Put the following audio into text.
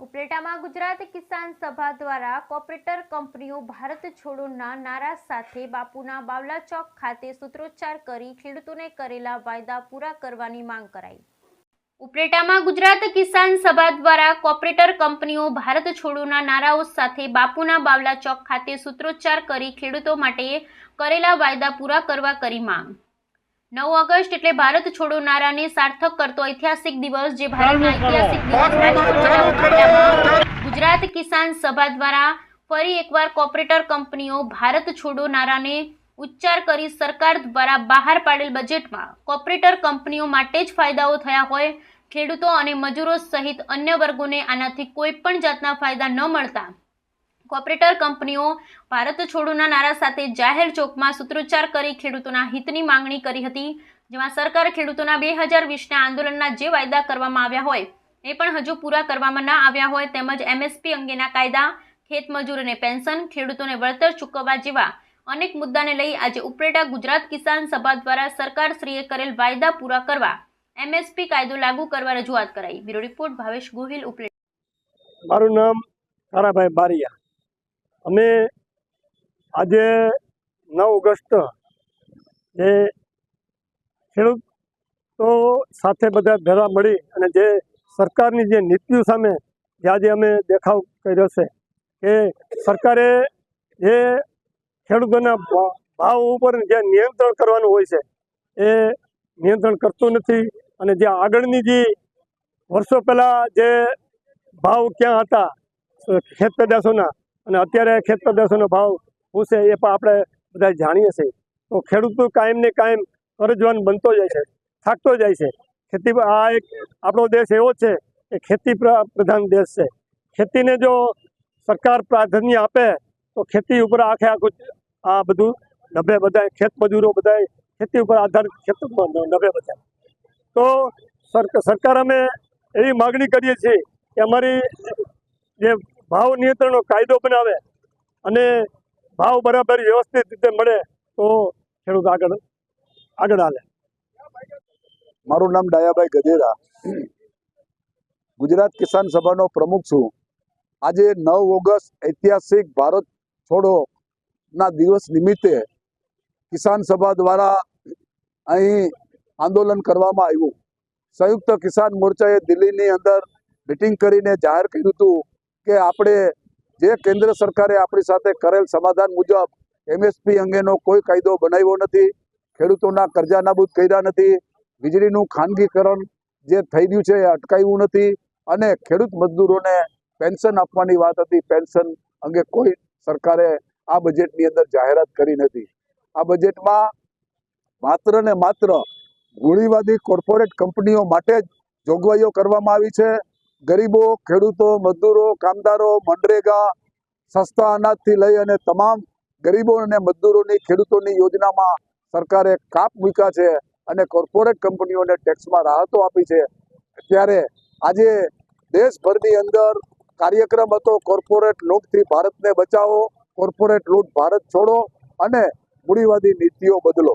ઉપલેટામાં ગુજરાત કિસાન સભા દ્વારા કોર્પોરેટર કંપનીઓ ભારત છોડોના નારા સાથે બાપુના બાવલા ચોક ખાતે સૂત્રોચ્ચાર કરી ખેડૂતોને કરેલા વાયદા પૂરા કરવાની માંગ કરાઈ. ઉપલેટામાં ગુજરાત કિસાન સભા દ્વારા કોર્પોરેટર કંપનીઓ ભારત છોડોના નારાઓ સાથે બાપુના બાવલા ચોક ખાતે સૂત્રોચ્ચાર કરી ખેડૂતો માટે કરેલા વાયદા પૂરા કરવા કરી માંગ. નવ ઓગસ્ટ એટલે ભારત છોડો નારાને સાર્થક કરતો ઐતિહાસિક દિવસ જે ભારતના ઐતિહાસિક ગુજરાત કિસાન સભા દ્વારા ફરી એકવાર કોર્પોરેટર કંપનીઓ ભારત છોડો નારાને ઉચ્ચાર કરી સરકાર દ્વારા બહાર પાડેલ બજેટમાં કોર્પોરેટર કંપનીઓ માટે જ ફાયદાઓ થયા હોય ખેડૂતો અને મજૂરો સહિત અન્ય વર્ગોને આનાથી કોઈ પણ જાતના ફાયદા ન મળતા. કોર્પોરેટર કંપનીઓ ભારત છોડોના નારા સાથે જાહેર ચોકમાં સૂત્રોચ્ચાર કરી ખેડૂતોના હિતની માંગણી કરી હતી, જેમાં સરકાર ખેડૂતોના બે હજાર વીસના આંદોલનના જે વાયદા કરવામાં આવ્યા હોય, એ પણ હજુ પૂરા કરવામાં ના આવ્યા હોય તેમજ એમએસપી અંગેના કાયદા ખેતમજૂરોને પેન્શન ખેડૂતોને વળતર ચૂકવવા જેવા અનેક મુદ્દાને લઈ આજે ઉપરેટા ગુજરાત કિસાન સભા દ્વારા સરકારશ્રીએ કરેલ વાયદા પૂરા કરવા એમએસપી કાયદો લાગુ કરવા રજૂઆત કરાઈ. Bureau report Bhavesh Gohil Upleta. મારું નામ તારાભાઈ બારિયા. અમે આજે નવ ઓગસ્ટ જે ખેડૂતો સાથે બધા ભેળા મળી અને જે સરકારની જે નીતિઓ સામે જે આજે અમે દેખાવ કર્યો છે કે સરકારે જે ખેડૂતોના ભાવ ઉપર જે નિયંત્રણ કરવાનું હોય છે, એ નિયંત્રણ કરતું નથી અને જે આગળની જે વર્ષો પહેલાં જે ભાવ ક્યાં હતા, ખેત પેદાશોના અને અત્યારે ખેત પ્રદર્શનનો ભાવ શું છે એ પણ આપણે બધા જાણીએ છીએ. તો ખેડૂતો કાયમ ને કાયમ કરજવાન બનતો જાય છે, થાકતો જાય છે. ખેતી આ એક આપણો દેશ એવો છે કે ખેતી પ્ર- પ્રધાન દેશ છે. ખેતીને જો સરકાર પ્રાધાન્ય આપે તો ખેતી ઉપર આખે આખું આ બધું નભે બધાય, ખેત મજૂરો બધાય ખેતી ઉપર આધારિત ખેતરમાં નભે બધાય. તો સરક- સરકાર અમે એવી માગણી કરીએ છીએ કે અમારી જે ભાવ નિયંત્રણનો કાયદો બનાવે અને ભાવ બરાબર વ્યવસ્થિત રીતે મળે તો ખેડૂત આગળ આગળ હાલે. મારું નામ ડાયાભાઈ ગજેરા ગુજરાત કિસાન સભાનો પ્રમુખ છું. આજે નવ ઓગસ્ટ ઐતિહાસિક ભારત છોડો ના દિવસ નિમિત્તે કિસાન સભા દ્વારા અહીં આંદોલન કરવામાં આવ્યું. સંયુક્ત કિસાન મોરચાએ દિલ્હીની અંદર મિટિંગ કરીને જાહેર કર્યું હતું. કે આપણે જે કેન્દ્ર સરકારે આપણી સાથે કરેલ સમાધાન મુજબ એમએસપી અંગેનો કોઈ કાયદો બનાવ્યો નથી, ખેડૂતોના કરજા નાબૂદ કર્યા નથી, વીજળીનું ખાનગીકરણ જે થઈ રહ્યું છે એ અટકાવ્યું નથી અને ખેડૂત મજદૂરોને પેન્શન આપવાની વાત હતી, પેન્શન અંગે કોઈ સરકારે આ બજેટની અંદર જાહેરાત કરી નથી. આ બજેટમાં માત્ર ને માત્ર ગોળીવાદી કોર્પોરેટ કંપનીઓ માટે જ જોગવાઈઓ કરવામાં આવી છે. ગરીબો, ખેડૂતો, મજદૂરો, કામદારો, મનરેગા સસ્તા અનાજથી લઈ અને તમામ ગરીબો અને મજદૂરોની, ખેડૂતોની યોજનામાં સરકારે કાપ મૂક્યા છે અને કોર્પોરેટ કંપનીઓને ટેક્સમાં રાહતો આપી છે. ત્યારે આજે દેશભરની અંદર કાર્યક્રમ હતો, કોર્પોરેટ લૂંટથી ભારતને બચાવો, કોર્પોરેટ લૂંટ ભારત છોડો અને મૂડીવાદી નીતિઓ બદલો.